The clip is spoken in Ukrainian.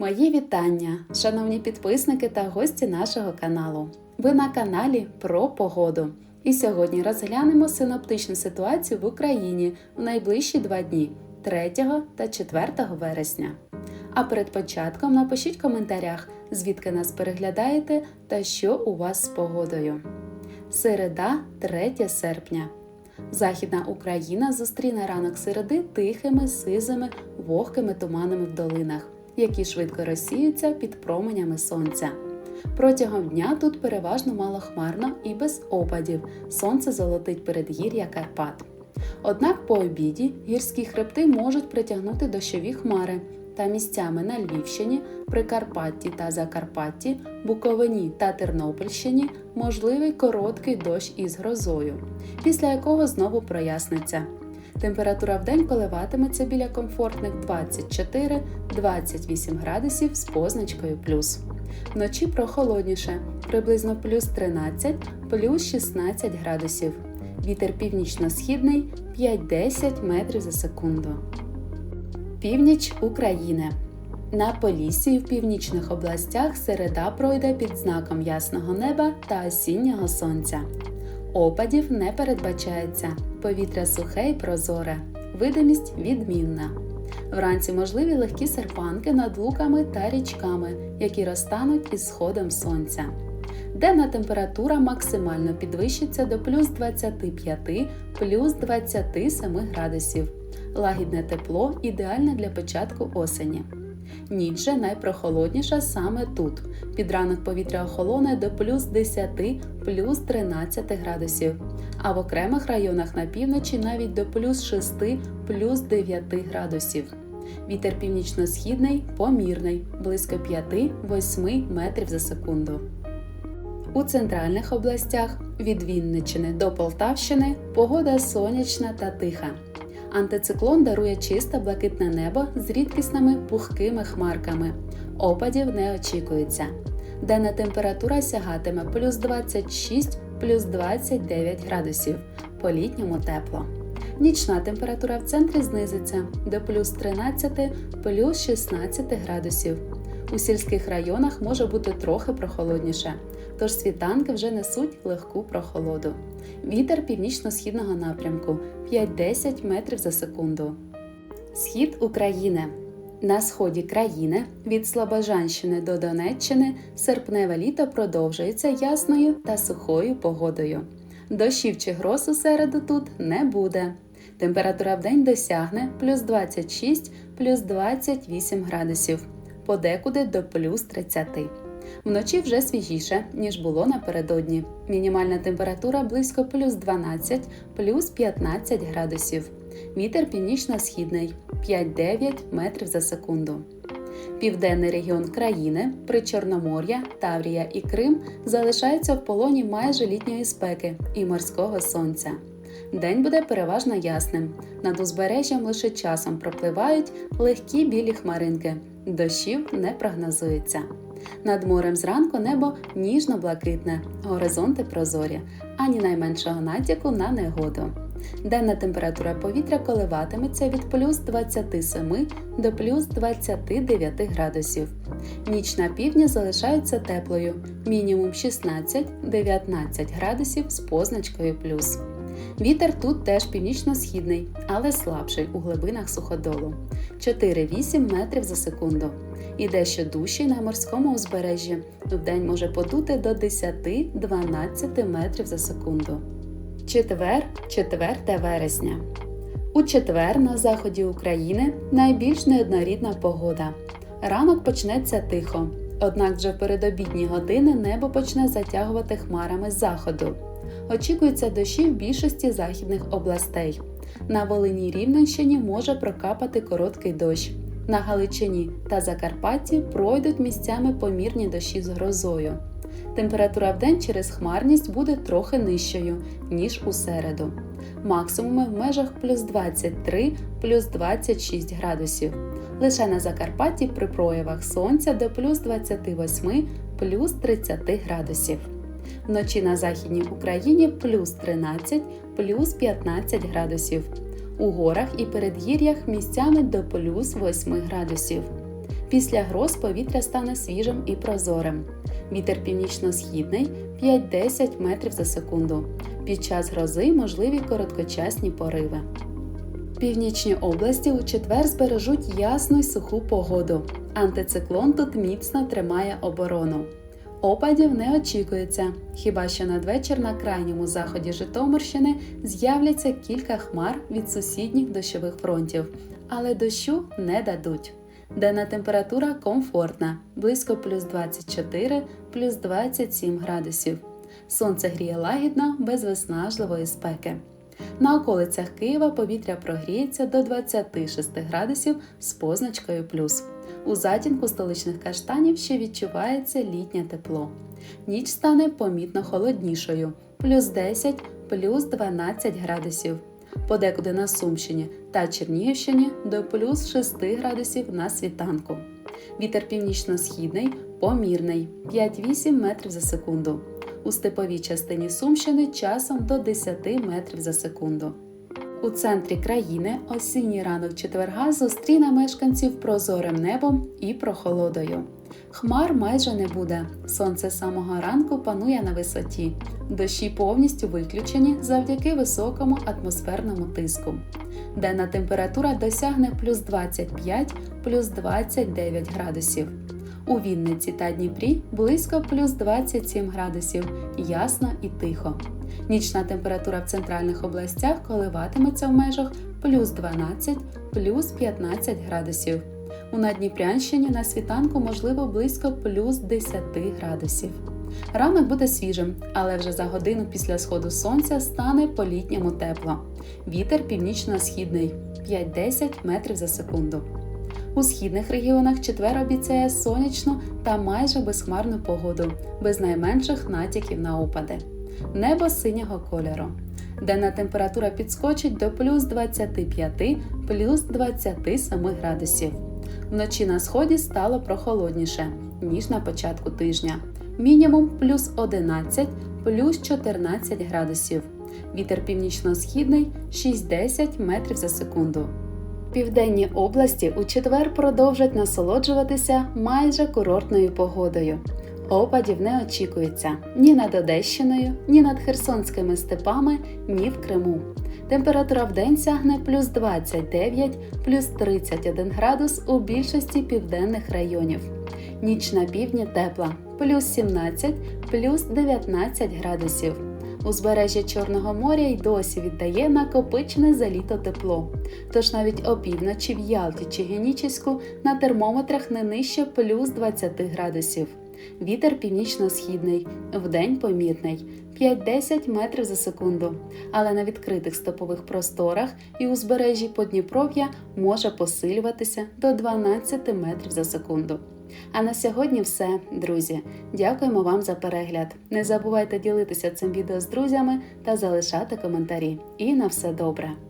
Мої вітання, шановні підписники та гості нашого каналу. Ви на каналі про погоду. І сьогодні розглянемо синоптичну ситуацію в Україні в найближчі два дні 3 та 4 вересня. А перед початком напишіть в коментарях, звідки нас переглядаєте та що у вас з погодою. Середа, 3 серпня. Західна Україна зустріне ранок середи тихими, сизими, вогкими туманами в долинах, які швидко розсіються під променями сонця. Протягом дня тут переважно малохмарно і без опадів. Сонце золотить передгір'я Карпат. Однак по обіді гірські хребти можуть притягнути дощові хмари та місцями на Львівщині, Прикарпатті та Закарпатті, Буковині та Тернопільщині можливий короткий дощ із грозою, після якого знову проясниться. Температура в день коливатиметься біля комфортних 24-28 градусів з позначкою плюс. Вночі прохолодніше, приблизно плюс 13, плюс 16 градусів. Вітер північно-східний 5-10 метрів за секунду. Північ України. На Поліссі в північних областях середа пройде під знаком ясного неба та осіннього сонця. Опадів не передбачається. Повітря сухе й прозоре. Видимість відмінна. Вранці можливі легкі серпанки над луками та річками, які розтануть із сходом сонця. Денна температура максимально підвищиться до плюс 25 плюс 27 градусів. Лагідне тепло ідеальне для початку осені. Ніч найпрохолодніша саме тут. Під ранок повітря охолоне до плюс 10 плюс 13 градусів, а в окремих районах на півночі навіть до плюс 6 плюс 9 градусів. Вітер північно-східний помірний, близько 5-8 метрів за секунду. У центральних областях від Вінничини до Полтавщини погода сонячна та тиха. Антициклон дарує чисте блакитне небо з рідкісними пухкими хмарками. Опадів не очікується. Денна температура сягатиме плюс 26 плюс 29 градусів. По літньому тепло. Нічна температура в центрі знизиться до плюс 13 плюс 16 градусів. У сільських районах може бути трохи прохолодніше, тож світанки вже несуть легку прохолоду. Вітер північно-східного напрямку 5-10 метрів за секунду. Схід України. На сході країни від Слобожанщини до Донеччини серпневе літо продовжується ясною та сухою погодою. Дощів чи гроз у середу тут не буде. Температура в день досягне плюс 26 плюс 28 градусів, подекуди до плюс 30. Вночі вже свіжіше, ніж було напередодні. Мінімальна температура близько плюс 12 плюс 15 градусів. Вітер північно-східний 5-9 метрів за секунду. Південний регіон країни Причорномор'я, Таврія і Крим залишаються в полоні майже літньої спеки і морського сонця. День буде переважно ясним. Над узбережжям лише часом пропливають легкі білі хмаринки. Дощів не прогнозується. Над морем зранку небо ніжно-блакитне, горизонти прозорі, ані найменшого натяку на негоду. Денна температура повітря коливатиметься від плюс 27 до плюс 29 градусів. Ніч на півдні залишається теплою, мінімум 16-19 градусів з позначкою плюс. Вітер тут теж північно-східний, але слабший у глибинах суходолу 4-8 метрів за секунду. І дещо дужчий на морському узбережжі. Вдень може подути до 10-12 метрів за секунду. Четвер, 4 вересня. У четвер на заході України найбільш неоднорідна погода. Ранок почнеться тихо, однак вже в передобідні години небо почне затягувати хмарами заходу. Очікується дощі в більшості західних областей. На Волині Рівненщині може прокапати короткий дощ. На Галичині та Закарпатті пройдуть місцями помірні дощі з грозою. Температура в день через хмарність буде трохи нижчою, ніж у середу. Максимуми в межах плюс 23 плюс 26 градусів. Лише на Закарпатті при проявах сонця до плюс 28 плюс 30 градусів. Вночі на Західній Україні плюс 13 плюс 15 градусів. У горах і передгір'ях місцями до плюс 8 градусів. Після гроз повітря стане свіжим і прозорим. Вітер північно-східний 5-10 метрів за секунду. Під час грози можливі короткочасні пориви. Північні області у четвер збережуть ясну й суху погоду. Антициклон тут міцно тримає оборону. Опадів не очікується, хіба що надвечір на крайньому заході Житомирщини з'являться кілька хмар від сусідніх дощових фронтів, але дощу не дадуть. Денна температура комфортна, близько плюс 24, плюс 27 градусів. Сонце гріє лагідно, без виснажливої спеки. На околицях Києва повітря прогріється до 26 градусів з позначкою плюс. У затінку столичних каштанів ще відчувається літнє тепло. Ніч стане помітно холоднішою плюс 10, плюс 12 градусів. Подекуди на Сумщині та Чернігівщині до плюс 6 градусів на світанку. Вітер північно-східний помірний 5-8 метрів за секунду. У степовій частині Сумщини часом до 10 метрів за секунду. У центрі країни осінній ранок четверга зустріне мешканців прозорим небом і прохолодою. Хмар майже не буде. Сонце самого ранку панує на висоті. Дощі повністю виключені завдяки високому атмосферному тиску. Денна температура досягне плюс 25 плюс 29 градусів. У Вінниці та Дніпрі близько плюс 27 градусів, ясно і тихо. Нічна температура в центральних областях коливатиметься в межах плюс 12, плюс 15 градусів. У Надніпрянщині на світанку можливо близько плюс 10 градусів. Ранок буде свіжим, але вже за годину після сходу сонця стане по-літньому тепло. Вітер північно-східний 5-10 метрів за секунду. У східних регіонах четвер обіцяє сонячну та майже безхмарну погоду, без найменших натяків на опади. Небо синього кольору. Денна температура підскочить до плюс 25 плюс 27 градусів. Вночі на сході стало прохолодніше, ніж на початку тижня. Мінімум плюс 11 плюс 14 градусів. Вітер північно-східний 6-10 метрів за секунду. Південні області у четвер продовжать насолоджуватися майже курортною погодою. Опадів не очікується ні над Одещиною, ні над Херсонськими степами, ні в Криму. Температура в день сягне плюс 29, плюс 31 градус у більшості південних районів. Ніч на півдні тепла плюс 17, плюс 19 градусів. Узбережжя Чорного моря й досі віддає накопичене за літо тепло. Тож навіть опівночі в Ялті чи Генічеську на термометрах не нижче плюс 20 градусів. Вітер північно-східний, вдень помітний 5-10 метрів за секунду. Але на відкритих стопових просторах і узбережжі Подніпров'я може посилюватися до 12 метрів за секунду. А на сьогодні все, друзі. Дякуємо вам за перегляд. Не забувайте ділитися цим відео з друзями та залишати коментарі. І на все добре!